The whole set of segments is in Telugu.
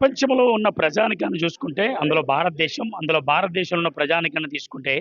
ప్రపంచంలో ఉన్న ప్రజానికాన్ని చూసుకుంటే అందులో భారతదేశం అందులో భారతదేశంలో ఉన్న ప్రజానికాన్ని తీసుకుంటే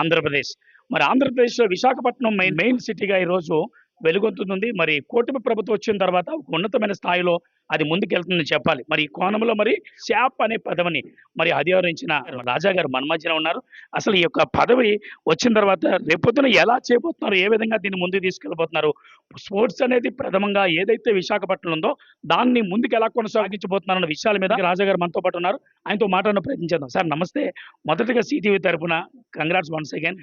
ఆంధ్రప్రదేశ్. మరి ఆంధ్రప్రదేశ్లో విశాఖపట్నం మెయిన్ మెయిన్ సిటీగా ఈరోజు వెలుగొందుతుంది. మరి కూటమి ప్రభుత్వం వచ్చిన తర్వాత ఒక ఉన్నతమైన స్థాయిలో అది ముందుకెళ్తుందని చెప్పాలి. మరి ఈ కోణంలో మరి శాప్ అనే పదవిని మరి అధివరించిన రాజాగారు మన్మధ్యన మన మధ్యన ఉన్నారు. అసలు ఈ యొక్క పదవి వచ్చిన తర్వాత రేపొద్దున ఎలా చేయబోతున్నారు? ఏ విధంగా దీన్ని ముందుకు తీసుకెళ్ళబోతున్నారు? స్పోర్ట్స్ అనేది ప్రథమంగా ఏదైతే విశాఖపట్నం ఉందో దాన్ని ముందుకు ఎలా కొనసాగించబోతున్నారు అన్న విషయాల మీద రాజాగారు మనతో పాటు ఉన్నారు. ఆయనతో మాట్లాడిన ప్రయత్నించేద్దాం సార్ నమస్తే. మొదటగా సిటీవీ తరఫున కంగ్రాట్స్ వన్స్ అగైన్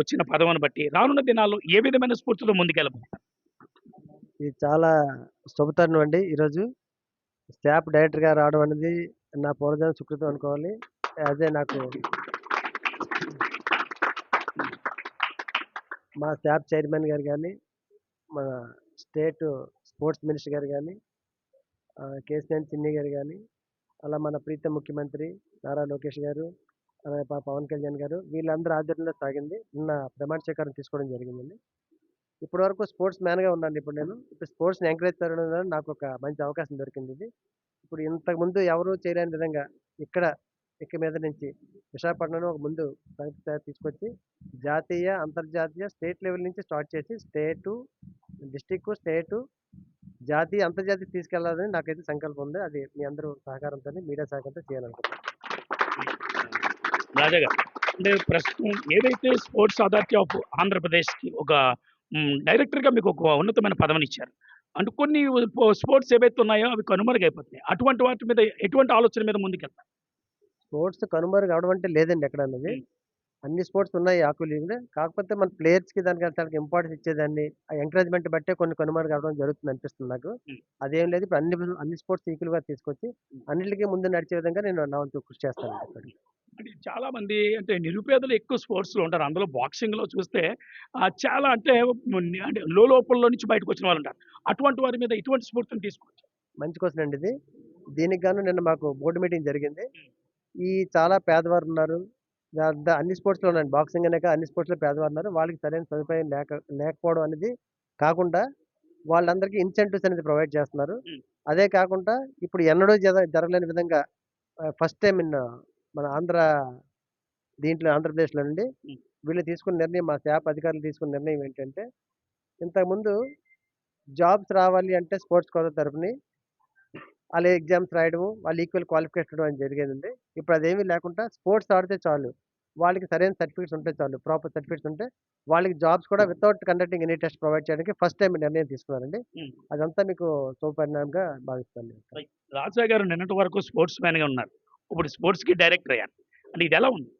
వచ్చిన పదవిని బట్టి రానున్న దినాల్లో ఏ విధమైన స్ఫూర్తితో ముందుకెళ్ళబోతున్నారు? ఇది చాలా శుభతరుణం అండి ఈరోజు. స్టాఫ్ డైరెక్టర్గా రావడం అనేది నా పూర్వజన్మ సుకృతం అనుకోవాలి. అదే నాకు మా స్టాఫ్ చైర్మన్ గారు కానీ మన స్టేట్ స్పోర్ట్స్ మినిస్టర్ గారు కానీ కేసీఎన్ చిన్ని గారు కానీ అలా మన ప్రీత ముఖ్యమంత్రి నారా లోకేష్ గారు అలాగే పవన్ కళ్యాణ్ గారు వీళ్ళందరూ ఆధ్వర్యంలో సాగింది. నిన్న ప్రమాణ స్వీకారం తీసుకోవడం జరిగిందండి. ఇప్పటి వరకు స్పోర్ట్స్ మ్యాన్గా ఉన్నాను. ఇప్పుడు నేను ఇప్పుడు స్పోర్ట్స్ని ఎంకరేజ్ చేయడం ద్వారా నాకు ఒక మంచి అవకాశం దొరికింది ఇది. ఇప్పుడు ఇంతకుముందు ఎవరు చేయలేని విధంగా ఇక్కడ ఇక మీద నుంచి విశాఖపట్నంలో ఒక ముందు తీసుకొచ్చి జాతీయ అంతర్జాతీయ స్టేట్ లెవెల్ నుంచి స్టార్ట్ చేసి స్టేటు డిస్టిక్ స్టేటు జాతీయ అంతర్జాతీయ తీసుకెళ్ళాలని నాకైతే సంకల్పం ఉంది. అది మీ అందరూ సహకారంతో మీడియా సహకారంతో చేయాలనుకుంటున్నాను. రాజా అంటే ప్రస్తుతం ఏదైతే స్పోర్ట్స్ అథారిటీ ఆఫ్ ఆంధ్రప్రదేశ్కి ఒక డైరెక్టర్గా మీకు ఒక ఉన్నతమైన పదవిని ఇచ్చారు అంటే కొన్ని స్పోర్ట్స్ ఏవైతే ఉన్నాయో అవి కనుమరుగైపోతున్నాయి. అటువంటి వాటి మీద ఎటువంటి ఆలోచన మీద ముందుకెళ్తారు? స్పోర్ట్స్ కనుమరుగు అవడం అంటే లేదండి ఎక్కడ అన్నది అన్ని స్పోర్ట్స్ ఉన్నాయి ఆకు లీగ్లో కాకపోతే మన ప్లేయర్స్కి దానికి దానికి ఇంపార్టెన్స్ ఇచ్చేదాన్ని ఆ ఎంకరేజ్మెంట్ బట్టే కొన్ని కనుమరుగు అవడం జరుగుతుంది అనిపిస్తుంది నాకు. అదేం లేదు. ఇప్పుడు అన్ని అన్ని స్పోర్ట్స్ ఈక్వల్గా తీసుకొచ్చి అన్నిటికీ ముందు నడిచే విధంగా నేను నా వంతు కృషి చేస్తాను అక్కడికి అంటే చాలా మంది అంటే నిరుపేదలు ఎక్కువ స్పోర్ట్స్లో ఉంటారు. అందులో బాక్సింగ్లో చూస్తే చాలా అంటే అంటే లో లోపల నుంచి బయటకు వచ్చిన వాళ్ళు ఉంటారు అటువంటి వారి మీద ఇటువంటి స్ఫూర్తిని తీసుకోవచ్చు. మంచి క్వశ్చన్ అండి ఇది. దీనికి గాను నిన్న మాకు బోర్డు మీటింగ్ జరిగింది. ఈ చాలా పేదవారు ఉన్నారు. అన్ని స్పోర్ట్స్లో ఉన్నాయండి. బాక్సింగ్ అనేక అన్ని స్పోర్ట్స్లో పేదవారు ఉన్నారు. వాళ్ళకి సరైన సదుపాయం లేక లేకపోవడం అనేది కాకుండా వాళ్ళందరికీ ఇన్సెంటివ్స్ అనేది ప్రొవైడ్ చేస్తున్నారు. అదే కాకుండా ఇప్పుడు ఎన్నడూ జర జరగలేని విధంగా ఫస్ట్ టైం ఇన్ మన ఆంధ్ర దీంట్లో ఆంధ్రప్రదేశ్లో నుండి. వీళ్ళు తీసుకున్న నిర్ణయం మా శాప్ అధికారులు తీసుకున్న నిర్ణయం ఏంటంటే ఇంతకుముందు జాబ్స్ రావాలి అంటే స్పోర్ట్స్ కోట తరపుని వాళ్ళు ఎగ్జామ్స్ రాయడము వాళ్ళు ఈక్వల్ క్వాలిఫికేషన్ అని జరిగేదండి ఇప్పుడు అదేమీ లేకుండా స్పోర్ట్స్ ఆడితే చాలు వాళ్ళకి సరైన సర్టిఫికేట్స్ ఉంటే చాలు ప్రాపర్ సర్టిఫికేట్స్ ఉంటే వాళ్ళకి జాబ్స్ కూడా without conducting any test provide చేయడానికి ఫస్ట్ టైం నిర్ణయం తీసుకున్నారండి. అదంతా మీకు శుభపరిణామంగా భావిస్తాను. రాజా గారు నిన్నటి వరకు స్పోర్ట్స్ మ్యాన్గా ఉన్నారు ఇప్పుడు స్పోర్ట్స్కి డైరెక్టర్ అయ్యారు అంటే ఇది ఎలా ఉంది?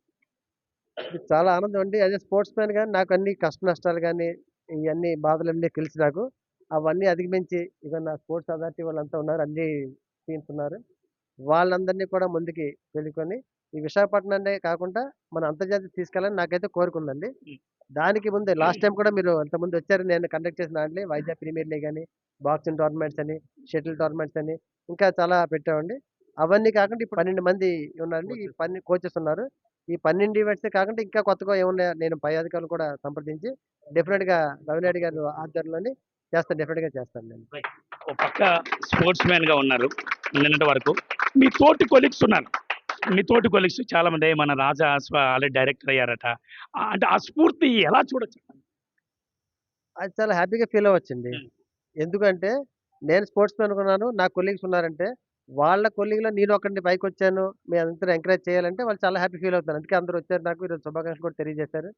చాలా ఆనందం అండి యాజ్ స్పోర్ట్స్ మ్యాన్ కానీ నాకు అన్ని కష్ట నష్టాలు కానీ ఇవన్నీ బాధలన్నీ తెలిసి నాకు అవన్నీ అధిగమించి ఇక నా స్పోర్ట్స్ అథారిటీ వాళ్ళంతా ఉన్నారు అన్ని టీమ్స్ ఉన్నారు. వాళ్ళందరినీ కూడా ముందుకి వెళ్ళుకొని ఈ విశాఖపట్నాన్ని కాకుండా మన అంతర్జాతీయ తీసుకెళ్ళాలని నాకైతే కోరుకుందండి. దానికి ముందే లాస్ట్ టైం కూడా మీరు అంతకుముందు వచ్చారు నేను కండక్ట్ చేసిన దాంట్లో వైజాగ్ ప్రీమియర్ లీగ్ అని బాక్సింగ్ టోర్నమెంట్స్ అని షటిల్ టోర్నమెంట్స్ అని ఇంకా చాలా పెట్టామండి. అవన్నీ కాకుండా ఇప్పుడు పన్నెండు మంది ఉన్నారండి. ఈ పన్నెండు కోచెస్ ఉన్నారు. ఈ పన్నెండు ఈవెంట్స్ కాకుండా ఇంకా కొత్తగా ఏమున్నాయో నేను పై అధికారులు కూడా సంప్రదించి డెఫినెట్గా రవినాయుడు గారు ఆధ్వర్యంలోని చేస్తాను డెఫినెట్గా చేస్తాను నేను. ఒక పక్క స్పోర్ట్స్ మ్యాన్గా ఉన్నారు నిన్నటి వరకు. మీ తోటి కొలీగ్స్ ఉన్నారు. మీ తోటి కొలీగ్స్ చాలా మంది మన రాజా ఆల్రెడీ డైరెక్టర్ అయ్యారట. అంటే ఆ స్ఫూర్తి ఎలా చూడొచ్చు? అది చాలా హ్యాపీగా ఫీల్ అవ్వచ్చండి. ఎందుకంటే నేను స్పోర్ట్స్ మ్యాన్ అనుకున్నాను నా కొలీగ్స్ ఉన్నారంటే వాళ్ళ కొలీగ్లో నేను ఒకరిని పైకి వచ్చాను మీ అందరూ ఎంకరేజ్ చేయాలంటే వాళ్ళు చాలా హ్యాపీ ఫీల్ అవుతారు. అందుకే అందరూ వచ్చారు నాకు. ఈరోజు శుభాకాంక్షలు కూడా తెలియజేశారు.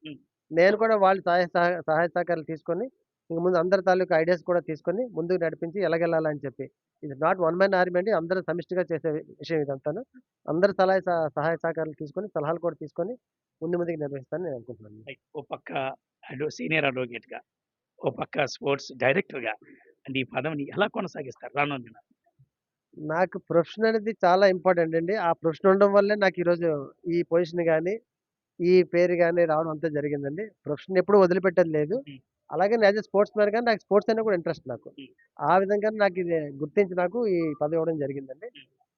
నేను కూడా వాళ్ళ సహాయ సహ- సహాయ సహకారాలు తీసుకొని ఇంక ముందు అందరి తాలూకు ఐడియాస్ కూడా తీసుకొని ముందుకు నడిపించి ఎలాగెళ్ళాలని చెప్పి. ఇది నాట్ వన్ మ్యాన్ ఆర్మీ అండి. అందరూ సమిష్టిగా చేసే విషయం ఇదంతాను. అందరు సలహా సహ- సహాయ సహకారాలు తీసుకొని సలహాలు కూడా తీసుకొని ముందు ముందుకు నిర్వహిస్తానని నేను అనుకుంటున్నాను. ఓ పక్క సీనియర్ అడ్వకేట్గా ఓ పక్క స్పోర్ట్స్ డైరెక్టర్గా అంటే ఈ పదవిని ఎలా కొనసాగిస్తారు? రానున్న? నాకు ప్రొఫెషన్ అనేది చాలా ఇంపార్టెంట్ అండి. ఆ ప్రొఫెషన్ ఉండడం వల్లే నాకు ఈరోజు ఈ పొజిషన్ కానీ ఈ పేరు కానీ రావడం అంతా జరిగిందండి. ప్రొఫెషన్ ఎప్పుడు వదిలిపెట్టేది లేదు. Hmm. అలాగే యాజ్ ఎ స్పోర్ట్స్ మ్యాన్ కానీ నాకు స్పోర్ట్స్ అయినా కూడా ఇంట్రెస్ట్ నాకు. ఆ విధంగా నాకు ఇది గుర్తించి నాకు ఈ పదవి ఇవ్వడం జరిగిందండి.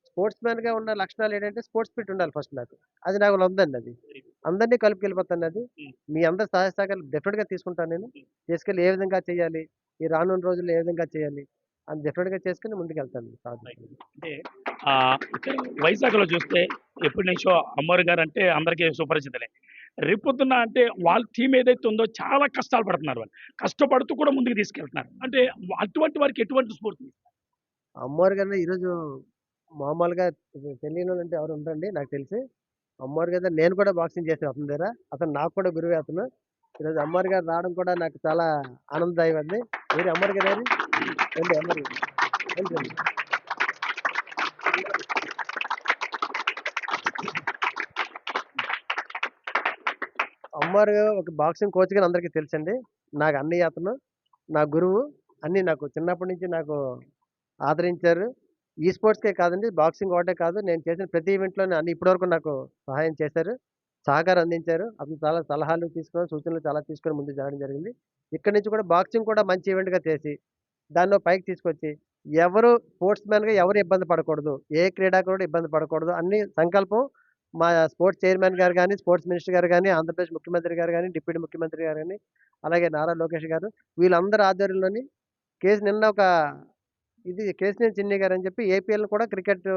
స్పోర్ట్స్ మ్యాన్గా ఉన్న లక్షణాలు ఏంటంటే స్పోర్ట్స్ ఫిట్ ఉండాలి ఫస్ట్ నాకు. అది నాకు ఉందండి అది. అందరినీ కలుపుకెళ్ళిపోతాను అది. Hmm. మీ అందరి సహాయ సహకారాలు డెఫినెట్గా తీసుకుంటాను నేను. తీసుకెళ్ళి ఏ విధంగా చేయాలి? ఈ రానున్న రోజుల్లో ఏ విధంగా చేయాలి? అది డెఫినెట్గా చేసుకుని ముందుకు వెళ్తాను అంటే వైజాగ్లో చూస్తే ఎప్పటి నుంచో అమ్మవారి గారు అంటే అందరికీ సుపరిచితులే. రేపొద్దున అంటే వాళ్ళ టీం ఏదైతే ఉందో చాలా కష్టాలు పడుతున్నారు వాళ్ళు. కష్టపడుతూ కూడా ముందుకు తీసుకెళ్తున్నారు. అంటే అటువంటి వారికి ఎటువంటి స్ఫూర్తి అమ్మవారి గారిని ఈరోజు మామూలుగా తెలియని అంటే ఎవరు ఉండరండి నాకు తెలిసి. అమ్మవారి గారు నేను కూడా బాక్సింగ్ చేసాను అతని దగ్గర. అతను నాకు కూడా గురువే అతను. ఈరోజు అమ్మవారి గారు రావడం కూడా నాకు చాలా ఆనందదాయం అండి మీరు అమ్మవారి కదా రండి అమ్మవారి రండి, రండి. ఒక బాక్సింగ్ కోచ్ కానీ అందరికీ తెలుసండి. నాకు అన్నయ్య అతను నా గురువు అన్ని నాకు చిన్నప్పటి నుంచి నాకు ఆదరించారు. ఈ స్పోర్ట్స్కే కాదండి బాక్సింగ్ ఒకటే కాదు. నేను చేసిన ప్రతి ఈవెంట్లోనే అన్ని ఇప్పటివరకు నాకు సహాయం చేశారు. సహకారం అందించారు అతను చాలా సలహాలు తీసుకొని సూచనలు చాలా తీసుకొని ముందు జరగడం జరిగింది. ఇక్కడ నుంచి కూడా బాక్సింగ్ కూడా మంచి ఈవెంట్గా చేసి దానిలో పైకి తీసుకొచ్చి ఎవరు స్పోర్ట్స్ మ్యాన్గా ఎవరు ఇబ్బంది పడకూడదు. ఏ క్రీడాకారుడు ఇబ్బంది పడకూడదు. అన్ని సంకల్పం మా స్పోర్ట్స్ చైర్మన్ గారు కానీ స్పోర్ట్స్ మినిస్టర్ గారు కానీ ఆంధ్రప్రదేశ్ ముఖ్యమంత్రి గారు కానీ డిప్యూటీ ముఖ్యమంత్రి గారు కానీ అలాగే నారా లోకేష్ గారు వీళ్ళందరి ఆధ్వర్యంలోని కేసు నిన్న ఒక ఇది కేసినేని చిన్ని గారు అని చెప్పి ఏపీఎల్ కూడా క్రికెట్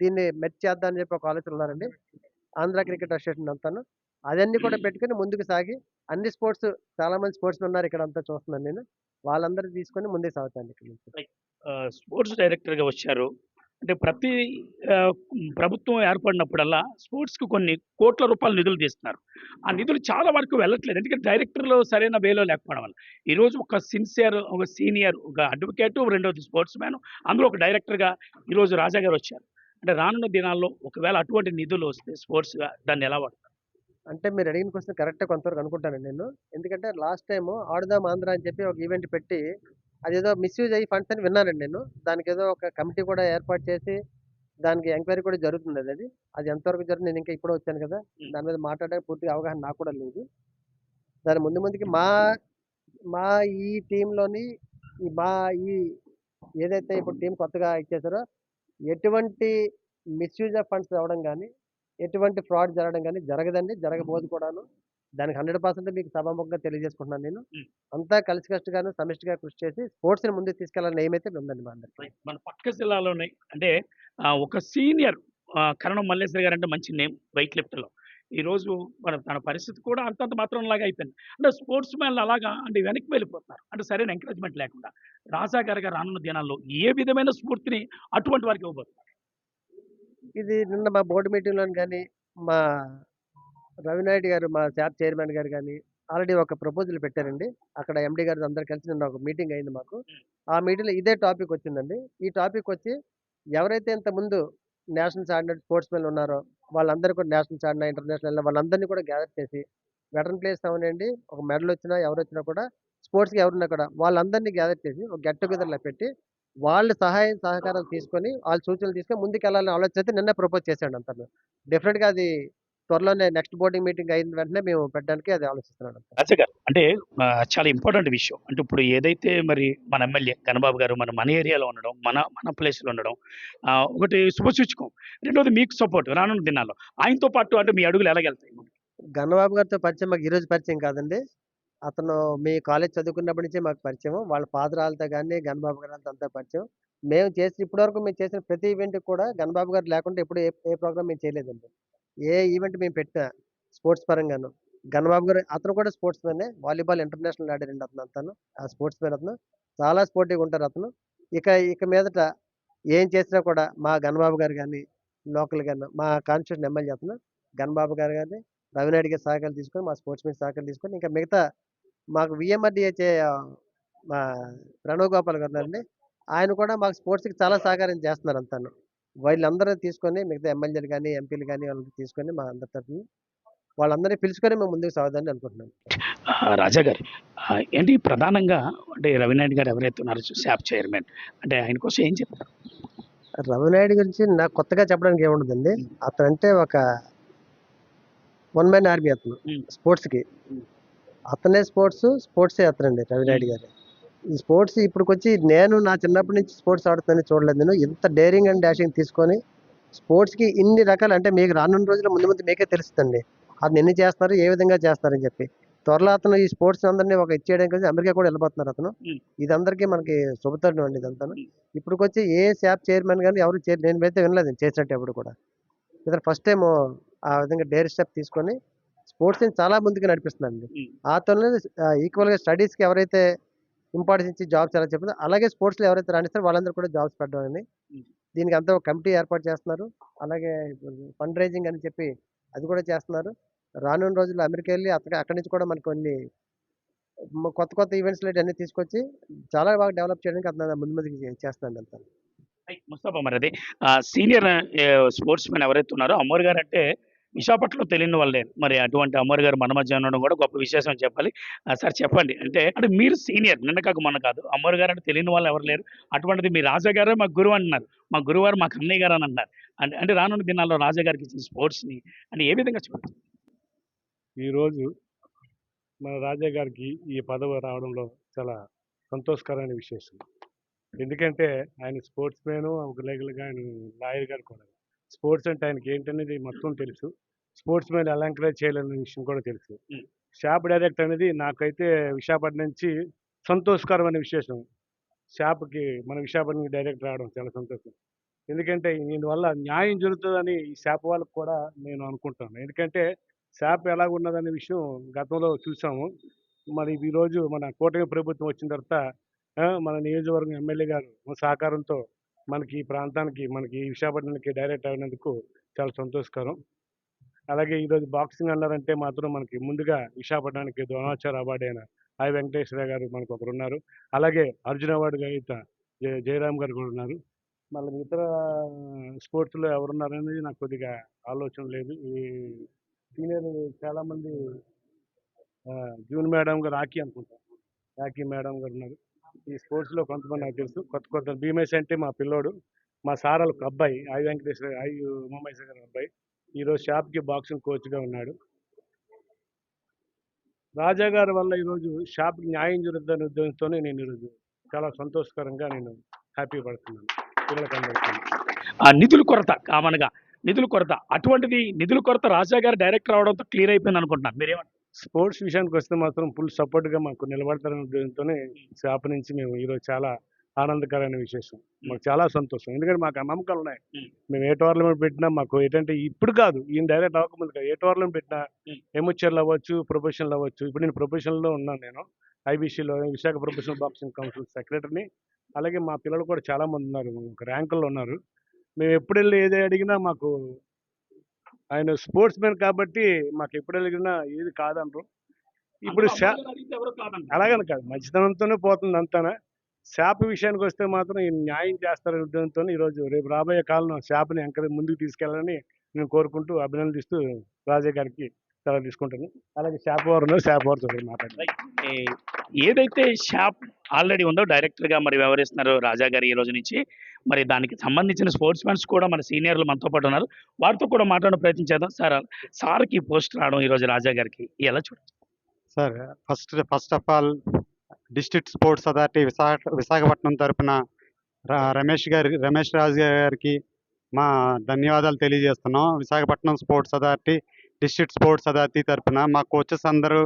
దీన్ని మెచ్ చెప్పి ఒక ఆలోచన ఉన్నారండి. ఆంధ్ర క్రికెట్ అసోసియేషన్ అంతాను. అదన్నీ కూడా పెట్టుకుని ముందుకు సాగి అన్ని స్పోర్ట్స్ చాలా మంది స్పోర్ట్స్ ఉన్నారు ఇక్కడ అంతా చూస్తున్నాను నేను. వాళ్ళందరూ తీసుకొని ముందుకు సాగుతాను ఇక్కడ నుంచి. స్పోర్ట్స్ డైరెక్టర్గా వచ్చారు. అంటే ప్రతి ప్రభుత్వం ఏర్పడినప్పుడల్లా స్పోర్ట్స్కి కొన్ని కోట్ల రూపాయల నిధులు తీస్తున్నారు. ఆ నిధులు చాలా వరకు వెళ్ళట్లేదు. ఎందుకంటే డైరెక్టర్లు సరైన వేలో లేకపోవడం వల్ల. ఈరోజు ఒక సిన్సియర్ ఒక సీనియర్ ఒక అడ్వకేట్ రెండోది స్పోర్ట్స్ మ్యాన్ అందులో ఒక డైరెక్టర్గా ఈరోజు రాజా గారు వచ్చారు. అంటే రానున్న దినాల్లో ఒకవేళ అటువంటి నిధులు వస్తే స్పోర్ట్స్గా దాన్ని ఎలా వాడతారు? అంటే మీరు అడిగిన క్వశ్చన్ కరెక్ట్ కొంతవరకు అనుకుంటాను నేను. ఎందుకంటే లాస్ట్ టైం ఆడుదాం ఆంధ్ర అని చెప్పి ఒక ఈవెంట్ పెట్టి అదేదో మిస్యూజ్ అయ్యి ఫండ్స్ అని విన్నానండి నేను. దానికి ఏదో ఒక కమిటీ కూడా ఏర్పాటు చేసి దానికి ఎంక్వైరీ కూడా జరుగుతుంది అది. అది అది ఎంతవరకు జరుగుతుంది నేను ఇంకా ఇప్పుడు వచ్చాను కదా. దాని మీద మాట్లాడడానికి పూర్తిగా అవగాహన నాకు కూడా లేదు. దాని ముందు ముందుకి మా మా ఈ టీంలోని మా ఈ ఏదైతే ఇప్పుడు టీం కొత్తగా ఇచ్చేసారో ఎటువంటి మిస్యూజ్ ఆఫ్ ఫండ్స్ అవ్వడం కానీ ఎటువంటి ఫ్రాడ్ జరగడం కానీ జరగదండి. జరగబోదు కూడాను. దానికి హండ్రెడ్ పర్సెంట్ మీకు సభాముఖంగా తెలియజేసుకుంటున్నాను నేను. అంతా కలిసి కష్టగాను సమిష్టిగా కృషి చేసి స్పోర్ట్స్ని ముందుకు తీసుకెళ్ళాలని ఏమైతే ఉందండి మా అందరికి. మన పక్క జిల్లాలోనే అంటే ఒక సీనియర్ కరణం మల్లేశ్వరి గారు అంటే మంచి నేమ్ వెయిట్ లిఫ్ట్లో ఈరోజు మన తన పరిస్థితి కూడా అంతంత మాత్రం లాగా అయిపోయింది. అంటే స్పోర్ట్స్ మ్యాన్లు అలాగా అంటే వెనక్కి వెళ్ళిపోతున్నారు. అంటే సరైన ఎంకరేజ్మెంట్ లేకుండా. రాజా గారిగా రానున్న దినాల్లో ఏ విధమైన స్ఫూర్తిని అటువంటి వారికి ఇవ్వబోతున్నారు? ఇది నిన్న మా బోర్డు మీటింగ్లో కానీ మా రవినాయుడు గారు మా శాప్ చైర్మన్ గారు కానీ ఆల్రెడీ ఒక ప్రపోజల్ పెట్టారండి. అక్కడ ఎండి గారు అందరు కలిసి నిన్న ఒక మీటింగ్ అయింది మాకు. ఆ మీటింగ్లో ఇదే టాపిక్ వచ్చిందండి. ఈ టాపిక్ వచ్చి ఎవరైతే ఇంత ముందు నేషనల్స్ ఆడిన స్పోర్ట్స్ మెన్ ఉన్నారో వాళ్ళందరూ కూడా నేషనల్స్ ఆడినా ఇంటర్నేషనల్ వాళ్ళందరినీ కూడా గ్యాదర్ చేసి వెటరన్ ప్లేస్ అవనండి ఒక మెడల్ వచ్చినా ఎవరు వచ్చినా కూడా స్పోర్ట్స్కి ఎవరున్నా కూడా వాళ్ళందరినీ గ్యాదర్ చేసి ఒక గెట్ టుగెదర్లో పెట్టి వాళ్ళ సహాయం సహకారం తీసుకొని వాళ్ళ సూచనలు తీసుకొని ముందుకు వెళ్ళాలని ఆలోచన అయితే నిన్న ప్రపోజ్ చేశాడు అంతా. డెఫినెట్గా అది త్వరలోనే నెక్స్ట్ బోర్డింగ్ మీటింగ్ అయిన వెంటనే మేము పెట్టడానికి అది గారు అంటే చాలా ఇంపార్టెంట్ విషయం. అంటే ఇప్పుడు ఏదైతే మరి మన ఎమ్మెల్యే కనబాబు గారు మన మన ఏరియాలో ఉండడం మన మన ప్లేస్లో ఉండడం ఒకటి శుభసూచకం రెండోది మీకు సపోర్ట్ రానున్న దినాల్లో. ఆయనతో పాటు అంటే మీ అడుగులు ఎలాగెళ్తాయి గన్నబాబు గారితో పరిచయం మాకు ఈరోజు పరిచయం కాదండి. అతను మీ కాలేజ్ చదువుకున్నప్పటి నుంచి మాకు పరిచయం. వాళ్ళ ఫాదర్ వాళ్ళతో కానీ గన్నబాబు గారు అంతా పరిచయం. మేము చేసి ఇప్పటివరకు మేము చేసిన ప్రతి ఈవెంట్ కూడా గన్నబాబు గారు లేకుండా ఎప్పుడు ఏ ఏ ప్రోగ్రామ్ మేము చేయలేదండి. ఏ ఈవెంట్ మేము పెట్టినా స్పోర్ట్స్ పరంగాను. గన్నబాబు గారు అతను కూడా స్పోర్ట్స్ మ్యానే. వాలీబాల్ ఇంటర్నేషనల్ ఆడారండి అతను అతను. ఆ స్పోర్ట్స్ మ్యాన్ అతను. చాలా స్పోర్టివ్గా ఉంటారు అతను. ఇక ఇక మీదట ఏం చేసినా కూడా మా గన్నబాబు గారు కానీ లోకల్ కానీ మా కాన్స్టిట్యూషన్ ఎమ్మెల్యే అతను గన్నబాబు గారు కానీ రవినాయుడు గారి సహకారం తీసుకొని మా స్పోర్ట్స్ మీద సహకారం తీసుకొని ఇంకా మిగతా మాకు విఎంఆర్డీఏ చే మా ప్రణవ్ గోపాల్ గారు ఉన్నారండి. ఆయన కూడా మాకు స్పోర్ట్స్కి చాలా సహకారం చేస్తున్నారు అంతాను. వీళ్ళందరూ తీసుకొని మిగతా ఎమ్మెల్యేలు కానీ ఎంపీలు కానీ వాళ్ళని తీసుకొని మా అందరి తరఫున వాళ్ళందరినీ పిలుచుకొని మేము ముందుకు సాగుదామని అనుకుంటున్నాం. ఆ, రాజా గారు ఏంటి ప్రధానంగా అంటే రవినాయుడు గారు ఎవరైతే ఉన్నారో శాప్ చైర్మన్ అంటే ఆయన కోసం ఏం చెప్తారు? రవినాయుడు గురించి నాకు కొత్తగా చెప్పడానికి ఏముండదండి. అతను అంటే ఒక వన్ మ్యాన్ ఆర్మీ అతను. స్పోర్ట్స్కి. అతనే స్పోర్ట్స్ స్పోర్ట్సే అతనండి రవినాయుడు గారు. ఈ స్పోర్ట్స్ ఇప్పుడుకొచ్చి నేను నా చిన్నప్పటి నుంచి స్పోర్ట్స్ ఆడుతానని చూడలేదు నేను. ఇంత డేరింగ్ అండ్ డాషింగ్ తీసుకొని స్పోర్ట్స్కి ఇన్ని రకాలు అంటే మీకు రానున్న రోజుల్లో ముందు ముందు మీకే తెలుస్తుందండి. అది ఎన్ని చేస్తారు ఏ విధంగా చేస్తారని చెప్పి. త్వరలో అతను ఈ స్పోర్ట్స్ అందరినీ ఒక ఇచ్చేయడం కోసం అమెరికా కూడా వెళ్ళిపోతున్నారు అతను. ఇది అందరికీ మనకి శుభతరుణం అండి ఇదంతా. ఇప్పటికొచ్చి ఏ శాప్ చైర్మన్ కానీ ఎవరు చే నేను అయితే వినలేదు చేసినట్టు ఎప్పుడు కూడా. ఇతను ఫస్ట్ టైం ఆ విధంగా డైరీ స్టెప్ తీసుకొని స్పోర్ట్స్ని చాలా ముందుకు నడిపిస్తున్నారండి ఉమ్. అతను ఈక్వల్గా స్టడీస్కి ఎవరైతే ఇంపార్టెన్స్ ఇచ్చి జాబ్స్ ఎలా చెప్తుందో అలాగే స్పోర్ట్స్లో ఎవరైతే రాణిస్తారో వాళ్ళందరూ కూడా జాబ్స్ పెట్టడం అని. దీనికి అంతా ఒక కమిటీ ఏర్పాటు చేస్తున్నారు. అలాగే ఫండ్ రైజింగ్ అని చెప్పి అది కూడా చేస్తున్నారు. రానున్న రోజుల్లో అమెరికా వెళ్ళి అక్కడ అక్కడి నుంచి కూడా మనకు కొన్ని కొత్త కొత్త ఈవెంట్స్ అన్ని తీసుకొచ్చి చాలా బాగా డెవలప్ చేయడానికి అతను ముందు ముందుకు చేస్తున్నాను అంతా. ముస్తఫా మరి అదే సీనియర్ స్పోర్ట్స్ మెన్ ఎవరైతే ఉన్నారో అమ్మోరు గారు అంటే విశాఖపట్నంలో తెలియని వాళ్ళే. మరి అటువంటి అమ్మారు గారు మన మధ్య ఉండడం కూడా గొప్ప విశేషం అని చెప్పాలి సార్ చెప్పండి. అంటే అంటే మీరు సీనియర్ నిన్న కాక మొన్న కాదు. అమ్మారు గారు అంటే తెలియని వాళ్ళు ఎవరు లేరు. అటువంటిది మీ రాజాగారే మా గురువు అంటున్నారు. మా గురువారు మా కన్నయ్య గారు అని అన్నారు. అంటే అంటే రానున్న దినాల్లో రాజాగారికి ఇచ్చిన స్పోర్ట్స్ని అని ఏ విధంగా చూడచ్చు ఈరోజు మన రాజా గారికి ఈ పదవి రావడంలో చాలా సంతోషకరమైన విశేషం. ఎందుకంటే ఆయన స్పోర్ట్స్ మ్యాను ఒక లేగలుగా ఆయన లాయర్ గారు కూడా. స్పోర్ట్స్ అంటే ఆయనకి ఏంటనేది మొత్తం తెలుసు. స్పోర్ట్స్ మ్యాన్ ఎలా ఎంకరేజ్ చేయాలనే విషయం కూడా తెలుసు. షాప్ డైరెక్ట్ అనేది నాకైతే విశాఖపట్నం నుంచి సంతోషకరమైన విశేషం. షాప్కి మన విశాఖపట్నం డైరెక్ట్ రావడం చాలా సంతోషం. ఎందుకంటే దీనివల్ల న్యాయం జరుగుతుందని ఈ షాప్ వాళ్ళకి కూడా నేను అనుకుంటాను. ఎందుకంటే శాప్ ఎలా ఉన్నదనే విషయం గతంలో చూసాము. మరి ఈరోజు మన కూటమి ప్రభుత్వం వచ్చిన తర్వాత మన నియోజకవర్గం ఎమ్మెల్యే గారు సహకారంతో మనకి ఈ ప్రాంతానికి మనకి ఈ విశాఖపట్నానికి డైరెక్ట్ అయినందుకు చాలా సంతోషకరం. అలాగే ఈరోజు బాక్సింగ్ అన్నారంటే మాత్రం మనకి ముందుగా విశాఖపట్నానికి ద్రోణాచార్య అవార్డు అయిన ఐ. వెంకటేశ్వర గారు మనకు ఒకరు ఉన్నారు అలాగే అర్జున్ అవార్డు గ్రహీత జయరామ్ గారు కూడా ఉన్నారు. మళ్ళీ ఇతర స్పోర్ట్స్లో ఎవరున్నారు అనేది నాకు కొద్దిగా ఆలోచన లేదు. ఈ సీనియర్ చాలామంది జూన్ మేడం గారు రాఖీ అనుకుంటారు రాఖీ మేడం గారు ఉన్నారు. ఈ స్పోర్ట్స్లో కొంతమంది నాకు తెలుసు. కొత్త కొత్త భీమేష్ అంటే మా పిల్లోడు. మా సారాలకు అబ్బాయి ఐ వెంకటేశ్వర ఐ ఉమామేశ్వర గారి అబ్బాయి. ఈరోజు షాప్కి బాక్సింగ్ కోచ్గా ఉన్నాడు. రాజా గారి వల్ల ఈరోజు షాప్కి న్యాయం జరుగుతుందనే ఉద్దేశంతోనే నేను ఈరోజు చాలా సంతోషకరంగా నేను హ్యాపీ పడుతున్నాను. ఆ నిధుల కొరత కామన్గా నిధుల కొరత. అటువంటిది నిధుల కొరత రాజా గారు డైరెక్టర్ అవడంతో క్లియర్ అయిపోయింది అనుకుంటున్నాను మీరేమంటారు? స్పోర్ట్స్ విషయానికి వస్తే మాత్రం ఫుల్ సపోర్ట్గా మాకు నిలబడతారనే ఉద్దేశంతోనే షాప్ నుంచి మేము ఈరోజు చాలా ఆనందకరమైన విశేషం. మాకు చాలా సంతోషం. ఎందుకంటే మాకు ఆ నమ్మకాలు ఉన్నాయి. మేము ఏ టోర్నమెంట్ పెట్టినా మాకు ఏంటంటే ఇప్పుడు కాదు ఈయన డైరెక్ట్ అవ్వకముందు కాదు ఏ టోర్నమెంట్ పెట్టినా. ఎమోచర్లు అవ్వచ్చు ప్రొఫెషనల్ అవ్వచ్చు. ఇప్పుడు నేను ప్రొఫెషనల్లో ఉన్నాను నేను. ఐబీసీలో విశాఖ ప్రొఫెషనల్ బాక్సింగ్ కౌన్సిల్ సెక్రటరీని. అలాగే మా పిల్లలు కూడా చాలా మంది ఉన్నారు. ఒక ర్యాంకుల్లో ఉన్నారు. మేము ఎప్పుడు వెళ్ళి ఏది అడిగినా మాకు ఆయన స్పోర్ట్స్ మ్యాన్ కాబట్టి మాకు ఎప్పుడు అడిగినా ఏది కాదనరు ఇప్పుడు అలాగని కాదు మంచితనంతోనే పోతుంది అంతానా? శాప విషయానికి వస్తే మాత్రం న్యాయం చేస్తారనే ఉద్దేశంతో ఈరోజు రేపు రాబోయే కాలంలో శాపని ఎంకరేజ్ ముందుకు తీసుకెళ్ళాలని నేను కోరుకుంటూ అభినందిస్తూ రాజా గారికి సెలవు తీసుకుంటాను. అలాగే శాప వారు ఉన్నారు శాప వారితో ఏ- ఏదైతే షాప్ ఆల్రెడీ ఉందో డైరెక్టర్గా మరి వ్యవహరిస్తున్నారు రాజా గారు ఈ రోజు నుంచి మరి దానికి సంబంధించిన స్పోర్ట్స్ మ్యాన్స్ కూడా మన సీనియర్లు మనతో పాటు ఉన్నారు. వారితో కూడా మాట్లాడే ప్రయత్నం చేద్దాం. సార్ సార్కి పోస్ట్ రావడం ఈ రోజు రాజా గారికి ఎలా చూడచ్చు? Sir first first of all district sports authority Visakha Visakhapatnam తరపున ర- రమేష్ గారి రమేష్ రాజు గారికి మా ధన్యవాదాలు తెలియజేస్తున్నాం. Visakhapatnam sports authority district sports authority తరపున మా కోచెస్ అందరూ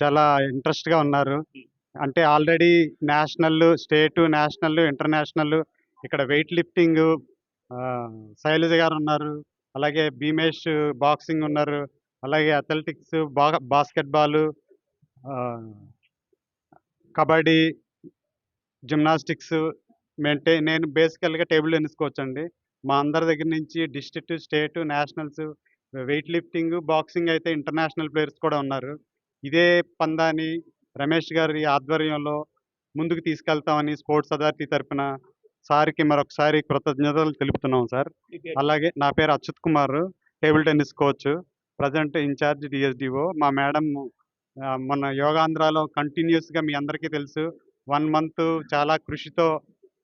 చాలా ఇంట్రెస్ట్గా ఉన్నారు. అంటే already national state national international ఇక్కడ వెయిట్ లిఫ్టింగ్ శైలజ గారు ఉన్నారు. అలాగే భీమేష్ బాక్సింగ్ ఉన్నారు. అలాగే అథ్లెటిక్స్ బా బాస్కెట్బాల్ కబడ్డీ జిమ్నాస్టిక్స్ మెంటే నేను బేసికల్గా టేబుల్ టెన్నిస్ కోచ్ అండి. మా అందరి దగ్గర నుంచి district state nationals weight lifting boxing అయితే ఇంటర్నేషనల్ ప్లేయర్స్ కూడా ఉన్నారు. ఇదే పందాన్ని రమేష్ గారి ఆధ్వర్యంలో ముందుకు తీసుకెళ్తామని స్పోర్ట్స్ అథారిటీ తరపున సార్కి మరొకసారి కృతజ్ఞతలు తెలుపుతున్నాం సార్. అలాగే నా పేరు Achyut Kumar table tennis coach present incharge DSDO. మా మేడం మన యోగాంధ్రాలో కంటిన్యూస్గా మీ అందరికీ తెలుసు వన్ మంత్ చాలా కృషితో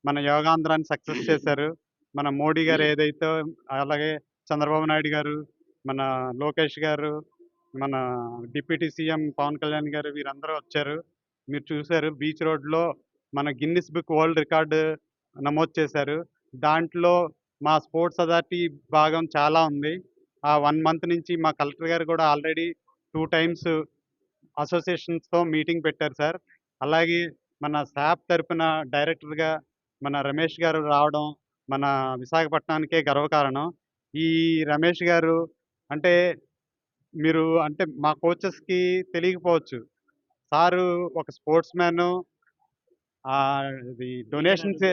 మన యోగాంధ్రాన్ని సక్సెస్ చేశారు. మన మోడీ గారు ఏదైతే అలాగే చంద్రబాబు నాయుడు గారు మన లోకేష్ గారు మన డిప్యూటీ సీఎం పవన్ కళ్యాణ్ గారు వీరందరూ వచ్చారు. మీరు చూశారు బీచ్ రోడ్లో మన గిన్నిస్ బుక్ వరల్డ్ రికార్డు నమోదు చేశారు. దాంట్లో మా స్పోర్ట్స్ అథారిటీ భాగం చాలా ఉంది. ఆ వన్ మంత్ నుంచి మా కలెక్టర్ గారు కూడా ఆల్రెడీ టూ టైమ్స్ అసోసియేషన్స్తో మీటింగ్ పెట్టారు సార్. అలాగే మన శాప్ తరపున డైరెక్టర్గా మన రమేష్ గారు రావడం మన విశాఖపట్నానికే గర్వకారణం. ఈ రమేష్ గారు అంటే మీరు అంటే మా కోచెస్కి తెలియకపోవచ్చు. సారు ఒక స్పోర్ట్స్ మ్యాన్ డొనేషన్స్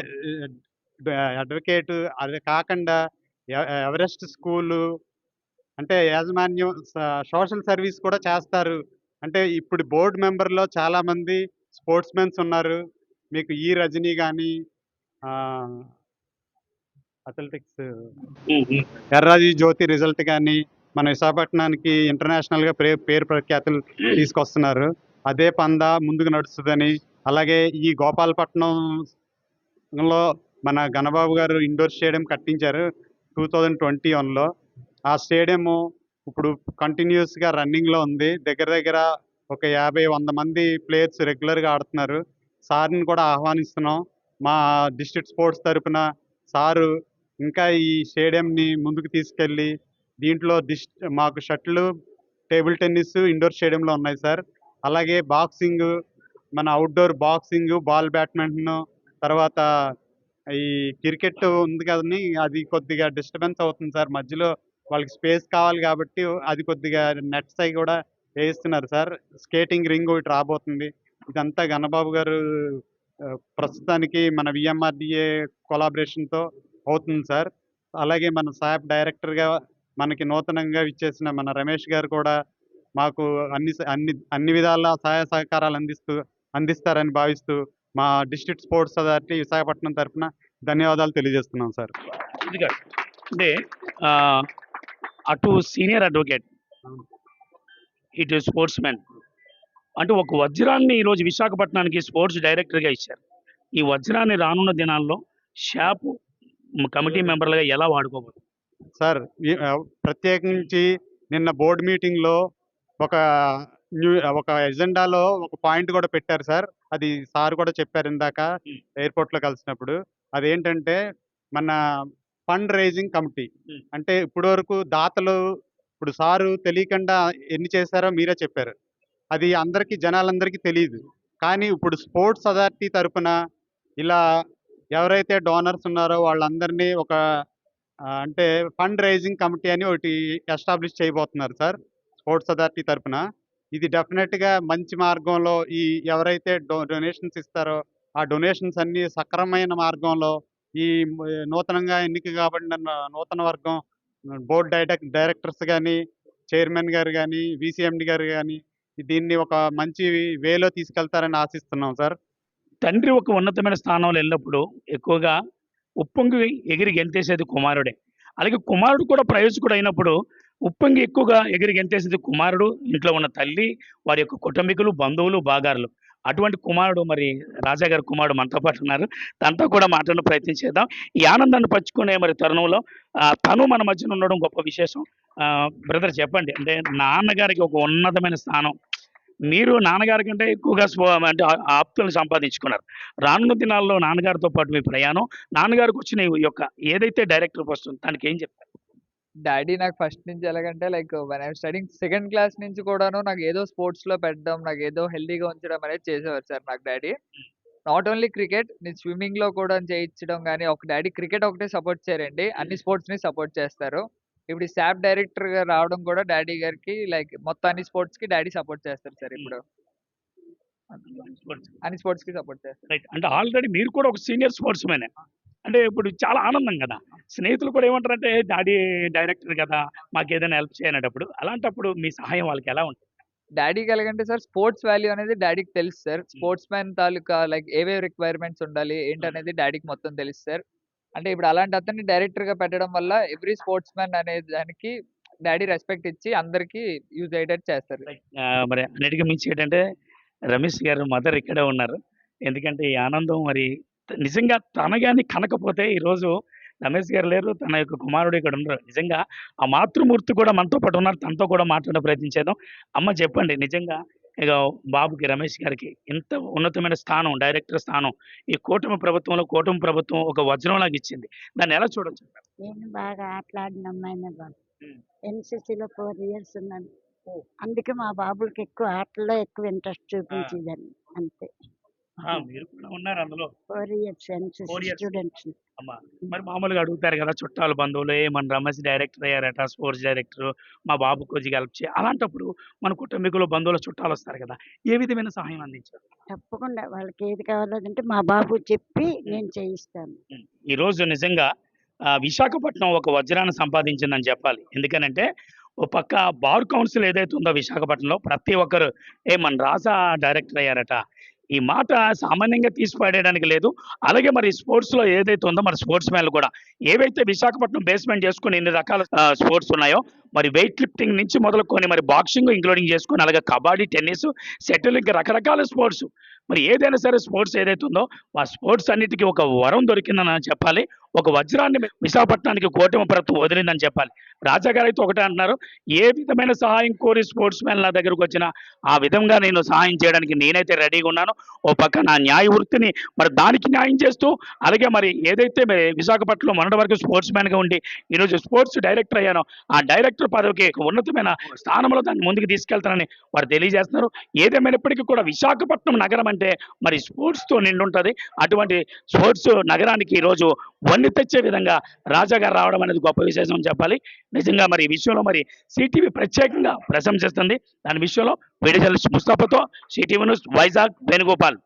అడ్వకేట్. అది కాకుండా ఎవరెస్ట్ స్కూలు అంటే యాజమాన్యం సోషల్ సర్వీస్ కూడా చేస్తారు. అంటే ఇప్పుడు బోర్డు మెంబర్లో చాలామంది స్పోర్ట్స్ మెన్స్ ఉన్నారు. మీకు ఈ రజనీ కానీ అథ్లెటిక్స్ ఎర్రాజీ జ్యోతి రిజల్ట్ కానీ మన విశాఖపట్నానికి ఇంటర్నేషనల్గా పే పేరు ప్రఖ్యాతులు తీసుకొస్తున్నారు. అదే పంద ముందుకు నడుస్తుందని అలాగే ఈ గోపాలపట్నంలో మన గణబాబు గారు ఇండోర్ స్టేడియం కట్టించారు టూ థౌజండ్ ట్వంటీ వన్లో. ఆ స్టేడియము ఇప్పుడు కంటిన్యూస్గా రన్నింగ్లో ఉంది. దగ్గర దగ్గర ఒక యాభై వంద మంది ప్లేయర్స్ రెగ్యులర్గా ఆడుతున్నారు. సార్ని కూడా ఆహ్వానిస్తున్నాం. మా డిస్ట్రిక్ట్ స్పోర్ట్స్ తరఫున సారు ఇంకా ఈ స్టేడియంని ముందుకు తీసుకెళ్ళి దీంట్లో డిస్ మాకు షటిల్ టేబుల్ టెన్నిస్ ఇండోర్ స్టేడియంలో ఉన్నాయి సార్. అలాగే బాక్సింగ్ మన అవుట్డోర్ బాక్సింగ్ బాల్ బ్యాడ్మింటన్ తర్వాత ఈ క్రికెట్ ఉంది కదని అది కొద్దిగా డిస్టర్బెన్స్ అవుతుంది సార్. మధ్యలో వాళ్ళకి స్పేస్ కావాలి కాబట్టి అది కొద్దిగా నెట్స్ అవి కూడా వేయిస్తున్నారు సార్. స్కేటింగ్ రింగ్ ఒకటి రాబోతుంది. ఇదంతా గణబాబు గారు ప్రస్తుతానికి మన విఎంఆర్డిఏ కొలాబరేషన్తో అవుతుంది సార్. అలాగే మన సాబ్ డైరెక్టర్గా మనకి నూతనంగా ఇచ్చేసిన మన రమేష్ గారు కూడా మాకు అన్ని అన్ని అన్ని విధాల సహాయ సహకారాలు అందిస్తూ అందిస్తారని భావిస్తూ మా డిస్ట్రిక్ట్ స్పోర్ట్స్ అథారిటీ విశాఖపట్నం తరఫున ధన్యవాదాలు తెలియజేస్తున్నాం సార్. అంటే అటు సీనియర్ అడ్వకేట్ ఇటు స్పోర్ట్స్ మ్యాన్ అంటే ఒక వజ్రాన్ని ఈరోజు విశాఖపట్నానికి స్పోర్ట్స్ డైరెక్టర్గా ఇచ్చారు. ఈ వజ్రాన్ని రానున్న దినాల్లో షాప్ కమిటీ మెంబర్లుగా ఎలా వాడుకోబోతుంది సార్ ప్రత్యేకించి నిన్న బోర్డు మీటింగ్లో ఒక న్యూ ఒక ఎజెండాలో ఒక పాయింట్ కూడా పెట్టారు సార్ అది సార్ కూడా చెప్పారు ఇందాక. ఎయిర్పోర్ట్లో కలిసినప్పుడు అదేంటంటే మన ఫండ్ రైజింగ్ కమిటీ. అంటే ఇప్పటి వరకు దాతలు ఇప్పుడు సారు తెలియకుండా ఎన్ని చేశారో మీరే చెప్పారు అది అందరికీ జనాలందరికీ తెలియదు కానీ ఇప్పుడు స్పోర్ట్స్ అథారిటీ తరపున ఇలా ఎవరైతే డోనర్స్ ఉన్నారో వాళ్ళందరినీ ఒక అంటే ఫండ్ రైజింగ్ కమిటీ అని ఒకటి ఎస్టాబ్లిష్ చేయబోతున్నారు సార్ స్పోర్ట్స్ అథారిటీ తరపున. ఇది డెఫినెట్గా మంచి మార్గంలో ఈ ఎవరైతే డొ డొనేషన్స్ ఇస్తారో ఆ డొనేషన్స్ అన్నీ సక్రమైన మార్గంలో ఈ నూతనంగా ఎన్నిక కాబడిన నూతన వర్గం బోర్డ్ డైరెక్ డైరెక్టర్స్ కానీ చైర్మన్ గారు కానీ విసిఎండి గారు కానీ దీన్ని ఒక మంచి వేలో తీసుకెళ్తారని ఆశిస్తున్నాం సార్. తండ్రి ఒక ఉన్నతమైన స్థానంలో వెళ్ళినప్పుడు ఎక్కువగా ఉప్పొంగి ఎగిరి గెంతేసేది కుమారుడే. అలాగే కుమారుడు కూడా ప్రయోజకుడు అయినప్పుడు ఉప్పొంగి ఎక్కువగా ఎగిరి గెంతేసేది కుమారుడు ఇంట్లో ఉన్న తల్లి వారి యొక్క కుటుంబీకులు బంధువులు బాగారులు. అటువంటి కుమారుడు మరి రాజా గారి కుమారుడు మనతో పాటు ఉన్నారు. తనతో కూడా మాట్లాడిన ప్రయత్నం చేద్దాం. ఈ ఆనందాన్ని పంచుకునే మరి తరుణంలో తను మన మధ్యన ఉండడం గొప్ప విశేషం. బ్రదర్ చెప్పండి. అంటే నాన్నగారికి ఒక ఉన్నతమైన స్థానం. మీరు నాన్నగారి కంటే ఎక్కువగా అంటే ఆప్తులను సంపాదించుకున్నారు. రానున్న దినాల్లో నాన్నగారితో పాటు మీ ప్రయాణం నాన్నగారికి వచ్చిన యొక్క ఏదైతే డైరెక్టర్ వస్తుంది దానికి ఏం చెప్తారు? డాడీ నాకు ఫస్ట్ నుంచి ఎలాగంటే like one I studying second class నుంచి కూడాను నాకు ఏదో స్పోర్ట్స్లో పెట్టడం నాకు ఏదో హెల్దీగా ఉంచడం అనేది చేసేవారు సార్ నాకు డాడీ. నాట్ ఓన్లీ క్రికెట్ నేను స్విమ్మింగ్లో కూడా చేయించడం కానీ ఒక డాడీ క్రికెట్ ఒకటే సపోర్ట్ చేయరండి. అన్ని స్పోర్ట్స్ని సపోర్ట్ చేస్తారు. ఇప్పుడు శాప్ డైరెక్టర్గా రావడం కూడా డాడీ గారికి లైక్ మొత్తం అన్ని స్పోర్ట్స్కి డాడీ సపోర్ట్ చేస్తారు సార్ ఇప్పుడు. అన్ని స్పోర్ట్స్కి. సపోర్ట్ చేస్తారు. రైట్. అంటే ఆల్రెడీ మీరు కూడా ఒక సీనియర్ స్పోర్ట్స్ మ్యానే అంటే ఇప్పుడు చాలా ఆనందం కదా. స్నేహితులు కూడా ఏమంటారంటే డాడీ డైరెక్టర్ కదా మాకు ఏదైనా హెల్ప్ చేయనప్పుడు అలాంటప్పుడు మీ సహాయం వాళ్ళకి ఎలా ఉంటుంది? డాడీకి ఎలాగంటే సార్ స్పోర్ట్స్ వాల్యూ అనేది డాడీకి తెలుసు సార్. స్పోర్ట్స్ మ్యాన్ తాలూకా లైక్ ఏవే రిక్వైర్మెంట్స్ ఉండాలి ఏంటనేది డాడీకి మొత్తం తెలుసు సార్. అంటే ఇప్పుడు అలాంటి అతన్ని డైరెక్టర్గా పెట్టడం వల్ల ఎవ్రీ స్పోర్ట్స్ మ్యాన్ అనే దానికి డాడీ రెస్పెక్ట్ ఇచ్చి అందరికి యూజ్ అయ్యేటట్టు చేస్తారు. మరి అన్నిటికీ మించి ఏంటంటే రమేష్ గారు మదర్ ఇక్కడే ఉన్నారు. ఎందుకంటే ఈ ఆనందం మరి నిజంగా తన కానీ కనకపోతే ఈరోజు రమేష్ గారు లేరు తన యొక్క కుమారుడు ఇక్కడ ఉన్నారు. నిజంగా ఆ మాతృమూర్తి కూడా మనతో పాటు ఉన్నారు. తనతో కూడా మాట్లాడే ప్రయత్నం చేద్దాం. అమ్మ చెప్పండి నిజంగా ఇక బాబుకి రమేష్ గారికి ఇంత ఉన్నతమైన స్థానం డైరెక్టర్ స్థానం ఈ కూటమి ప్రభుత్వంలో కూటమి ప్రభుత్వం ఒక వజ్రంలాగా ఇచ్చింది. దాన్ని ఎలా చూడొచ్చు నేను బాగా ఆటలాడిన అమ్మాయినే బాబు. ఎన్సీసీలో ఫోర్ ఇయర్స్ ఉన్నాను అందుకే మా బాబులకి ఎక్కువ ఆటల్లో ఎక్కువ ఇంట్రెస్ట్ చూపించేదాన్ని. అంతే. మీరు కూడా ఉన్నారు అందులో. Four years. స్టూడెంట్స్. అమ్మా మరి మామూలుగా అడుగుతారు కదా చుట్టాలు బంధువులు ఏ మన రమేష్ డైరెక్టర్ అయ్యారట స్పోర్ట్స్ డైరెక్టర్ మా బాబు కొద్దిగా హెల్ప్ చేయి. అలాంటప్పుడు మన కుటుంబీకులు బంధువుల చుట్టాలు వస్తారు కదా ఏ విధమైన సహాయం అందించారు? తప్పకుండా. వాళ్ళకి ఏది కావాలంటే మా బాబు చెప్పి నేను చేయిస్తాను. ఈ రోజు నిజంగా విశాఖపట్నం ఒక వజ్రాన్ని సంపాదించిందని చెప్పాలి. ఎందుకనంటే ఓ పక్క బార్ కౌన్సిల్ ఏదైతే ఉందో విశాఖపట్నంలో ప్రతి ఒక్కరు ఏ మన రాజా డైరెక్టర్ అయ్యారట ఈ మాట సామాన్యంగా తీసి లేదు. అలాగే మరి స్పోర్ట్స్లో ఏదైతే ఉందో మరి స్పోర్ట్స్ మ్యాన్లు కూడా ఏవైతే విశాఖపట్నం బేస్మెంట్ చేసుకుని ఎన్ని రకాల స్పోర్ట్స్ ఉన్నాయో మరి వెయిట్ లిఫ్టింగ్ నుంచి మొదలుకొని మరి బాక్సింగ్ ఇంక్లూడింగ్ చేసుకొని అలాగే కబడ్డీ టెన్నిస్ సెటిల్ ఇంకా రకరకాల స్పోర్ట్స్ మరి ఏదైనా సరే స్పోర్ట్స్ ఏదైతే ఉందో ఆ స్పోర్ట్స్ అన్నిటికీ ఒక వరం దొరికిందని చెప్పాలి. ఒక వజ్రాన్ని విశాఖపట్నానికి కూటమి ప్రభుత్వం వదిలిందని చెప్పాలి. రాజాగారు అయితే ఒకటే అంటున్నారు ఏ విధమైన సహాయం కోరి స్పోర్ట్స్ మ్యాన్ నా దగ్గరకు వచ్చినా ఆ విధంగా నేను సహాయం చేయడానికి నేనైతే రెడీగా ఉన్నాను. ఓ పక్క నా న్యాయ వృత్తిని మరి దానికి న్యాయం చేస్తూ అలాగే మరి ఏదైతే మరి విశాఖపట్నంలో మొన్నటి వరకు స్పోర్ట్స్ మ్యాన్గా ఉండి ఈరోజు స్పోర్ట్స్ డైరెక్టర్ అయ్యానో ఆ డైరెక్టర్ పదవికి ఉన్నతమైన స్థానంలో దాన్ని ముందుకు తీసుకెళ్తానని వారు తెలియజేస్తున్నారు. ఏదేమైనప్పటికీ కూడా విశాఖపట్నం నగరం అంటే మరి స్పోర్ట్స్తో నిండుంటది. అటువంటి స్పోర్ట్స్ నగరానికి ఈరోజు వన్ని తెచ్చే విధంగా రాజాగారు రావడం అనేది గొప్ప విశేషం చెప్పాలి. నిజంగా మరి ఈ విషయంలో మరి సిటీవీ ప్రత్యేకంగా ప్రశంసిస్తుంది దాని విషయంలో విడుదల జర్నలిస్ట్ ముస్తాఫాతో సిటీవీ న్యూస్ వైజాగ్ వేణుగోపాల్.